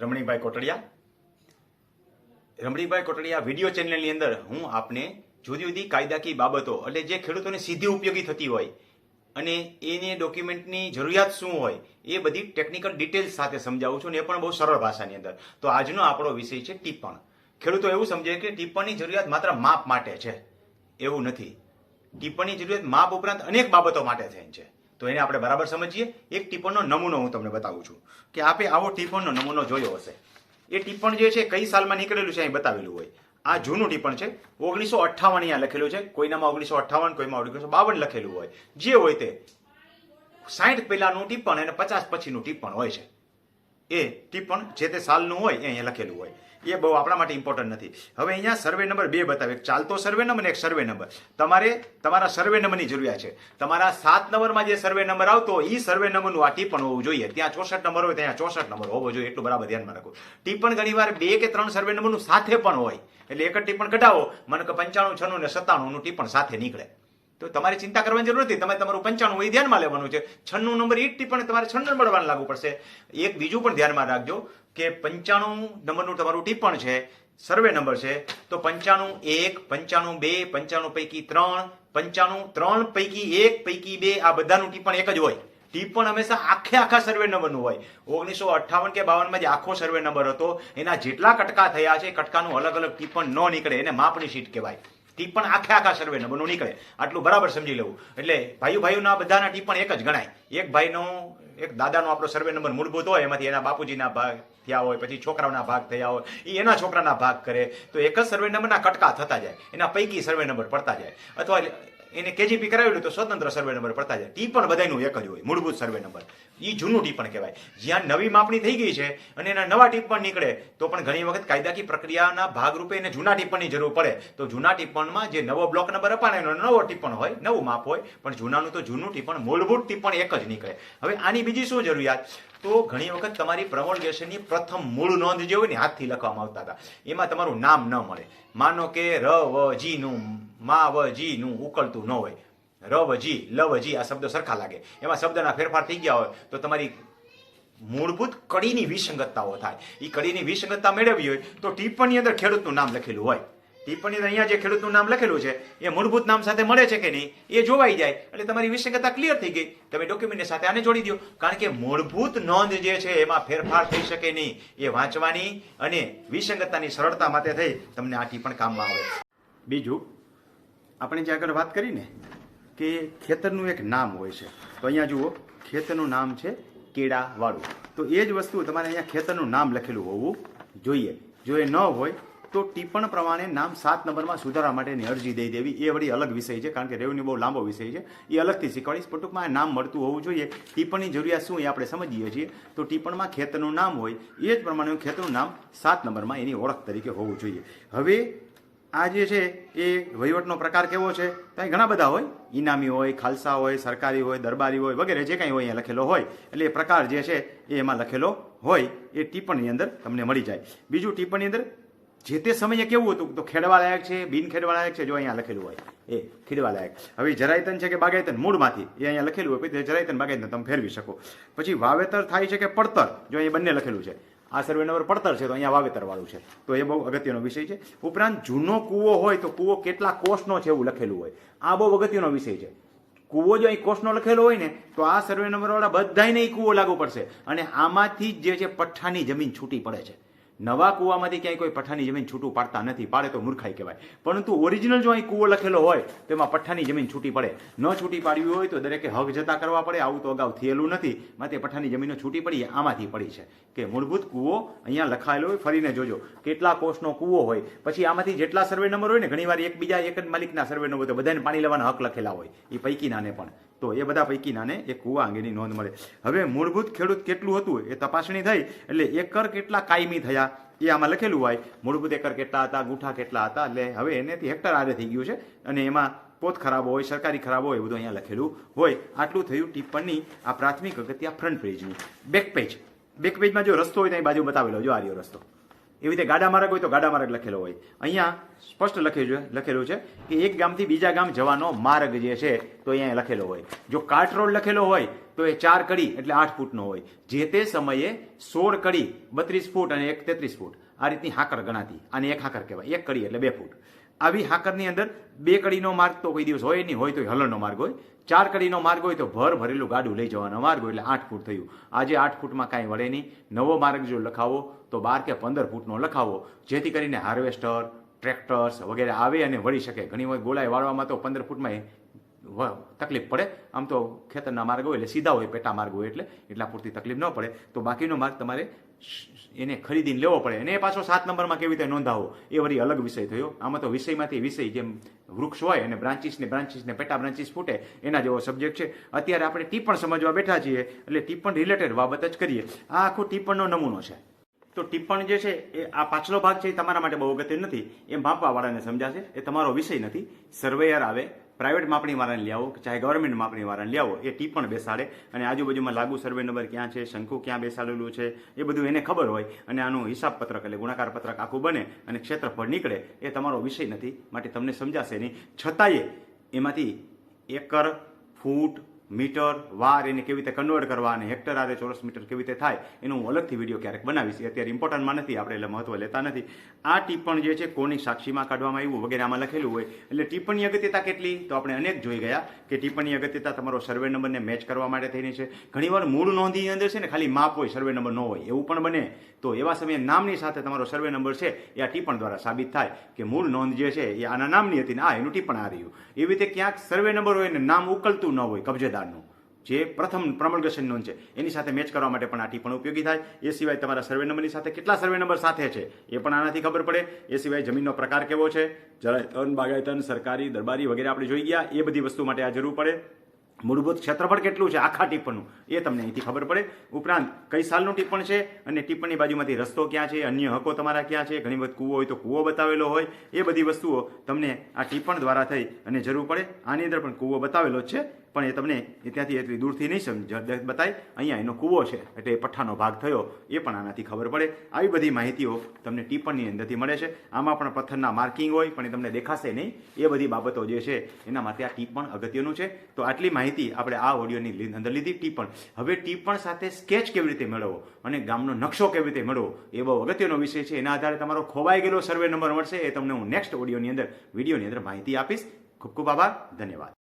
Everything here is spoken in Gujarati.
રમણીકભાઈ કોટડિયા. રમણીભાઈ કોટડિયા વીડિયો ચેનલની અંદર હું આપને જુદી જુદી કાયદાકીય બાબતો એટલે જે ખેડૂતોને સીધી ઉપયોગી થતી હોય અને એને ડોક્યુમેન્ટની જરૂરિયાત શું હોય એ બધી ટેકનિકલ ડિટેલ્સ સાથે સમજાવું છું ને એ પણ બહુ સરળ ભાષાની અંદર. તો આજનો આપણો વિષય છે ટિપ્પણ. ખેડૂતો એવું સમજે કે ટિપ્પણની જરૂરિયાત માત્ર માપ માટે છે. એવું નથી. ટિપ્પણની જરૂરિયાત માપ ઉપરાંત અનેક બાબતો માટે થઈ છે. તો એને આપણે બરાબર સમજીએ, એક ટિપ્પણનો નમૂનો હું તમને બતાવું છું કે આપે આવો ટીપણનો નમૂનો જોયો હશે. એ ટીપણ જે છે, કઈ સાલમાં નીકળેલું છે, અહીં બતાવેલું હોય. આ જૂનું ટીપણ છે, ઓગણીસો અઠ્ઠાવન અહીંયા લખેલું છે. કોઈનામાં ઓગણીસો અઠ્ઠાવન, કોઈમાં ઓગણીસો બાવન લખેલું હોય. જે હોય તે સાઠ પહેલાનું ટીપણ અને પચાસ પછીનું ટીપણ હોય છે. એ ટીપણ જે તે સાલનું હોય, એ અહીંયા લખેલું હોય. એ બહુ આપણા માટે ઇમ્પોર્ટન્ટ નથી. હવે અહીંયા સર્વે નંબર બે બતાવે. એક ચાલતો સર્વે નંબર અને એક સર્વે નંબર તમારે તમારા સર્વે નંબરની જરૂરિયાત છે. તમારા સાત નંબરમાં જે સર્વે નંબર આવતો એ સર્વે નંબરનું આ ટીપણ હોવું જોઈએ. ત્યાં ચોસઠ નંબર હોય, ત્યાં ચોસઠ નંબર હોવો જોઈએ. એટલું બરાબર ધ્યાનમાં રાખો. ટીપણ ઘણીવાર બે કે ત્રણ સર્વે નંબરનું સાથે પણ હોય. એટલે એક જ ટીપણ કઢાવો મને કે પંચાણું છનું ને સત્તાણુંનું ટીપણ સાથે નીકળે. તો તમારે ચિંતા કરવાની જરૂર નથી. તમારે તમારું પંચાણું એ ધ્યાનમાં લેવાનું છે. છન્નું નંબર એ પણ તમારે છન્નું નંબર લાગુ પડશે. એક બીજું પણ ધ્યાનમાં રાખજો કે પંચાણું નંબરનું તમારું ટિપ્પણ છે, સર્વે નંબર છે, તો પંચાણું એક, પંચાણું બે, પંચાણું પૈકી ત્રણ, પંચાણું ત્રણ પૈકી એક, પૈકી બે, આ બધાનું ટીપણ એક જ હોય. ટીપણ હંમેશા આખે આખા સર્વે નંબરનું હોય. ઓગણીસો અઠ્ઠાવન કે બાવનમાં જે આખો સર્વે નંબર હતો, એના જેટલા કટકા થયા છે કટકાનું અલગ અલગ ટીપણ ન નીકળે, એને માપની શીટ કહેવાય. ટિપ્પણ આખે આખા સર્વે નંબરનું નીકળે. આટલું બરાબર સમજી લેવું. એટલે ભાઈઓ ભાઈઓના બધાના ટીપણ એક જ ગણાય. એક ભાઈનો, એક દાદાનો આપણો સર્વે નંબર મૂળભૂત હોય, એમાંથી એના બાપુજીના ભાગ થયા હોય, પછી છોકરાઓના ભાગ થયા હોય એ એના છોકરાના ભાગ કરે. તો એક જ સર્વે નંબરના કટકા થતા જાય. એના પૈકી સર્વે નંબર પડતા જાય. અથવા એને કેજીપી કરાવેલું તો સ્વતંત્ર સર્વે નંબર પડતા જાય. ટીપણ બધાનું એક જ હોય, મૂળભૂત સર્વે નંબર એ જૂનું ટીપણ કહેવાય. જ્યાં નવી માપણી થઈ ગઈ છે અને એના નવા ટીપણ નીકળે, તો પણ ઘણી વખત કાયદાકી પ્રક્રિયાના ભાગરૂપે એને જૂના ટીપણની જરૂર પડે. તો જૂના ટીપણમાં જે નવો બ્લોક નંબર અપાણે એનો નવો ટીપણ હોય, નવું માપ હોય, પણ જૂનાનું તો જૂનું ટીપણ મૂળભૂત ટીપણ એક જ નીકળે. હવે આની બીજી શું જરૂરિયાત? તો ઘણી વખત તમારી પ્રમોલગેશનની પ્રથમ મૂળ નોંધ જે હોય ને, હાથથી લખવામાં આવતા હતા. એમાં તમારું નામ ન મળે. માનો કે ર વ જી નું મા વ જી નું ઉકળતું ન હોય. રવજી વ જી લ વ જી આ શબ્દો સરખા લાગે. એમાં શબ્દના ફેરફાર થઈ ગયા હોય તો તમારી મૂળભૂત કડીની વિસંગતતાઓ થાય. એ કડીની વિસંગતતા મેળવવી હોય તો ટિપ્પણી અંદર ખેડૂતનું નામ લખેલું હોય. ટિપ્પણી અહીંયા જે ખેડૂતનું નામ લખેલું છે, એ મૂળભૂત નામ સાથે મળે છે કે નહીં, એ જોવાઈ જાય. એટલે તમારી વિસંગતતા ક્લિયર થઈ ગઈ. તમે ડોક્યુમેન્ટની સાથે આને જોડી દો. કારણ કે મૂળભૂત નોંધ જે છે એમાં ફેરફાર થઈ શકે નહીં. એ વાંચવાની અને વિસંગતતાની સરળતા માટે થઈ તમને આ ટિપ્પણ કામમાં આવે. બીજું આપણે જે આગળ વાત કરીને કે ખેતરનું એક નામ હોય છે. તો અહીંયા જુઓ, ખેતરનું નામ છે કેળાવાળું. તો એ જ વસ્તુ તમારે અહીંયા ખેતરનું નામ લખેલું હોવું જોઈએ. જો એ ન હોય, તો ટિપ્પણ પ્રમાણે નામ સાત નંબરમાં સુધારવા માટેની અરજી દઈ દેવી. એ વળી અલગ વિષય છે, કારણ કે રેવન્યુ બહુ લાંબો વિષય છે. એ અલગથી શીખવાડીશ પણ ટૂંકમાં નામ મળતું હોવું જોઈએ. ટિપ્પણની જરૂરિયાત શું એ આપણે સમજીએ છીએ. તો ટિપ્પણમાં ખેતરનું નામ હોય, એ જ પ્રમાણે ખેતરનું નામ સાત નંબરમાં એની ઓળખ તરીકે હોવું જોઈએ. હવે આ જે છે, એ વહીવટનો પ્રકાર કેવો છે? ત્યાં ઘણા બધા હોય. ઇનામી હોય, ખાલસા હોય, સરકારી હોય, દરબારી હોય, વગેરે જે કાંઈ હોય અહીંયા લખેલો હોય. એટલે એ પ્રકાર જે છે, એ એમાં લખેલો હોય. એ ટિપ્પણીની અંદર તમને મળી જાય. બીજું ટિપ્પણની અંદર, જે તે સમયે કેવું હતું? તો ખેડવાલાયક છે, બિન ખેડવા છે, જો અહીંયા લખેલું હોય. એ ખેડવાલાયક. હવે જરાયતન છે કે બાગાયતન? મૂળમાંથી. એ અહીંયા લખેલું હોય. પછી જરાયતન બાગાયતન તમે ફેરવી શકો. પછી વાવેતર થાય છે કે પડતર? જો અહીંયા બંને લખેલું છે. આ સર્વે નંબર પડતર છે, તો અહીંયા વાવેતર વાળું છે. તો એ બહુ અગત્યનો વિષય છે. ઉપરાંત જૂનો કૂવો હોય તો કૂવો કેટલા કોષનો છે એવું લખેલું હોય. આ બહુ અગત્યનો વિષય છે. કૂવો જો અહીં કોષનો લખેલો હોય ને, તો આ સર્વે નંબરવાળા બધાને એ કૂવો લાગુ પડશે. અને આમાંથી જ જે છે, પઠ્ઠાની જમીન છૂટી પડે છે. નવા કૂવામાંથી ક્યાંય કોઈ પઠ્ઠાની જમીન છૂટું પાડતા નથી, પાડે તો મૂર્ખાઈ કહેવાય. પરંતુ ઓરિજિનલ જો અહીં કૂવો લખેલો હોય, તો એમાં પઠ્ઠાની જમીન છૂટી પડે. ન છૂટી પાડવી હોય તો દરેકે હક જતા કરવા પડે, આવું તો અગાઉ થયેલું નથી. માટે પઠ્ઠાની જમીનો છૂટી પડી આમાંથી પડી છે. કે મૂળભૂત કૂવો અહીંયા લખાયેલો હોય, ફરીને જોજો. કેટલા કોષનો કૂવો હોય. પછી આમાંથી જેટલા સર્વે નંબર હોય ને, ઘણીવાર એકબીજા એક જ માલિકના સર્વે નંબર હોય, તો બધાને પાણી લેવાના હક લખેલા હોય. એ પૈકીનાને પણ. તો એ બધા પૈકીનાને એ કૂવા અંગેની નોંધ મળે. હવે મૂળભૂત ખેડૂત કેટલું હતું એ તપાસણી થઈ એટલે એકર કેટલા કાયમી થયા એ આમાં લખેલું હોય. મૂળભૂત એકર કેટલા હતા, ગુઠા કેટલા હતા, એટલે હવે એનેથી હેક્ટર આરે થઈ ગયું છે અને એમાં પોત ખરાબ હોય, સરકારી ખરાબ હોય, એ બધું અહીંયા લખેલું હોય. આટલું થયું ટિપ્પણની આ પ્રાથમિક અગત્ય ફ્રન્ટ પેજની બેક પેજ બેક પેજમાં જો રસ્તો હોય ત્યાં બાજુ બતાવેલો, જો આ રહ્યો રસ્તો. એવી રીતે ગાડા માર્ગ હોય તો ગાડા માર્ગ લખેલો હોય. અહીંયા સ્પષ્ટ લખેલું લખેલું છે કે એક ગામથી બીજા ગામ જવાનો માર્ગ જે છે તો અહીંયા લખેલો હોય. જો કાટ રોડ લખેલો હોય તો એ ચાર કડી એટલે આઠ ફૂટનો હોય. જે તે સમયે સોળ કડી, બત્રીસ ફૂટ અને એક તેત્રીસ ફૂટ. આ રીતની હાકર ગણાતી. આને એક હાકર કહેવાય. એક કડી એટલે બે ફૂટ. આવી હાકરની અંદર બે કડીનો માર્ગ તો કોઈ દિવસ હોય નહીં. હોય તો હલણનો માર્ગ હોય. ચાર કડીનો માર્ગ હોય તો ભર ભરેલું ગાડું લઈ જવાનો માર્ગ હોય એટલે આઠ ફૂટ થયું. આજે આઠ ફૂટમાં કાંઈ વળે નહીં. નવો માર્ગ જો લખાવો, તો બાર કે પંદર ફૂટનો લખાવો, જેથી કરીને હાર્વેસ્ટર, ટ્રેક્ટર્સ વગેરે આવે અને વળી શકે. ઘણી વખત ગોળાઈ વાળવામાં તો પંદર ફૂટમાં તકલીફ પડે. આમ તો ખેતરના માર્ગ હોય એટલે સીધા હોય, પેટા માર્ગ હોય એટલે. એટલા પૂરતી તકલીફ ન પડે. તો બાકીનો માર્ગ તમારે એને ખરીદીને લેવો પડે. અને એ પાછો સાત નંબરમાં કેવી રીતે નોંધાવો, એ વળી અલગ વિષય થયો. આમાં તો વિષયમાંથી વિષય જેમ વૃક્ષ હોય અને બ્રાન્ચીસને બ્રાન્ચીસને પેટા બ્રાન્ચીસ ફૂટે, એના જેવો સબ્જેક્ટ છે. અત્યારે આપણે ટીપણ સમજવા બેઠા છીએ. એટલે ટીપણ રિલેટેડ બાબત જ કરીએ. આ આખો ટીપણનો નમૂનો છે. તો ટિપ્પણ જે છે, એ આ પાછલો ભાગ છે એ તમારા માટે બહુ અગત્ય નથી. એ માપવાવાળાને સમજાશે, એ તમારો વિષય નથી. સર્વેયર આવે પ્રાઇવેટ માપણીવાળાને લઈ આવો ચાહે ગવર્મેન્ટ માપણીવાળાને લઈ આવો એ પણ બેસાડે. અને આજુબાજુમાં લાગુ સર્વે નંબર ક્યાં છે, શંકુ ક્યાં બેસાડેલું છે, એ બધું એને ખબર હોય અને આનું હિસાબ પત્રક એટલે ગુણાકાર પત્રક આખું બને અને ક્ષેત્રફળ નીકળે, એ તમારો વિષય નથી. માટે તમને સમજાશે નહીં. છતાંય એમાંથી એકર, ફૂટ મીટર, વાર એને કેવી રીતે કન્વર્ટ કરવા અને હેક્ટર આરે ચોરસ મીટર કેવી રીતે થાય, એનું હું અલગથી વીડિયો ક્યારેક બનાવીશ. અત્યારે ઇમ્પોર્ટન્ટમાં નથી, આપણે એટલે મહત્વ લેતા નથી. આ ટિપ્પણ જે છે, કોની સાક્ષીમાં કાઢવામાં આવ્યું વગેરે આમાં લખેલું હોય. એટલે ટિપ્પણી અગત્યતા કેટલી? તો આપણે અનેક જોઈ ગયા કે ટિપ્પણી અગત્યતા તમારો સર્વે નંબરને મેચ કરવા માટે થઈને છે. ઘણીવાર મૂળ નોંધની અંદર છે ને ખાલી માપ હોય સર્વે નંબર ન હોય, એવું પણ બને. તો એવા સમયે નામની સાથે તમારો સર્વે નંબર છે, એ આ ટિપ્પણ દ્વારા સાબિત થાય કે મૂળ નોંધ જે છે, એ આના નામની હતી ને આ એનું ટિપ્પણ આ રહ્યું. એવી રીતે ક્યાંક સર્વે નંબર હોય ને નામ ઉકલતું ન હોય કબજેદારનું જે પ્રથમ પ્રમોલગેશન નોંધ છે. એની સાથે મેચ કરવા માટે પણ આ ટિપ્પણ ઉપયોગી થાય. એ સિવાય તમારા સર્વે નંબરની સાથે કેટલા સર્વે નંબર સાથે છે, એ પણ આનાથી ખબર પડે. એ સિવાય જમીનનો પ્રકાર કેવો છે? જળાયતન બાગાયતન, સરકારી દરબારી વગેરે આપણે જોઈ ગયા. એ બધી વસ્તુ માટે આ જરૂર પડે. મૂળભૂત ક્ષેત્રફળ કેટલું છે? આખા ટિપ્પણનું એ તમને અહીંથી ખબર પડે. ઉપરાંત, કઈ સાલનું ટિપ્પણ છે? અને ટિપ્પણની બાજુમાંથી રસ્તો ક્યાં છે? અન્ય હકો તમારા ક્યાં છે? ઘણી વખત કૂવો હોય તો કૂવો બતાવેલો હોય. એ બધી વસ્તુઓ તમને આ ટિપ્પણ દ્વારા થઈ અને જરૂર પડે. આની અંદર પણ કૂવો બતાવેલો જ છે. પણ એ તમને એ ત્યાંથી એટલી દૂરથી નહીં સમજ બતાય. અહીંયા એનો કૂવો છે, એટલે એ પઠ્ઠાનો ભાગ થયો. એ પણ આનાથી ખબર પડે. આવી બધી માહિતીઓ તમને ટીપણની અંદરથી મળે છે. આમાં પણ પથ્થરના માર્કિંગ હોય, પણ એ તમને દેખાશે નહીં. એ બધી બાબતો જે છે, એના માટે આ ટીપણ અગત્યનું છે. તો આટલી માહિતી આપણે આ ઓડિયોની અંદર લીધી ટીપણ. હવે ટીપણ સાથે સ્કેચ કેવી રીતે મેળવવો અને ગામનો નકશો કેવી રીતે મેળવવો, એ બહુ અગત્યનો વિષય છે. એના આધારે તમારો ખોવાઈ ગયેલો સર્વે નંબર મળશે. એ તમને હું નેક્સ્ટ ઓડિયોની અંદર, વિડીયોની અંદર માહિતી આપીશ. ખૂબ ખૂબ આભાર. ધન્યવાદ.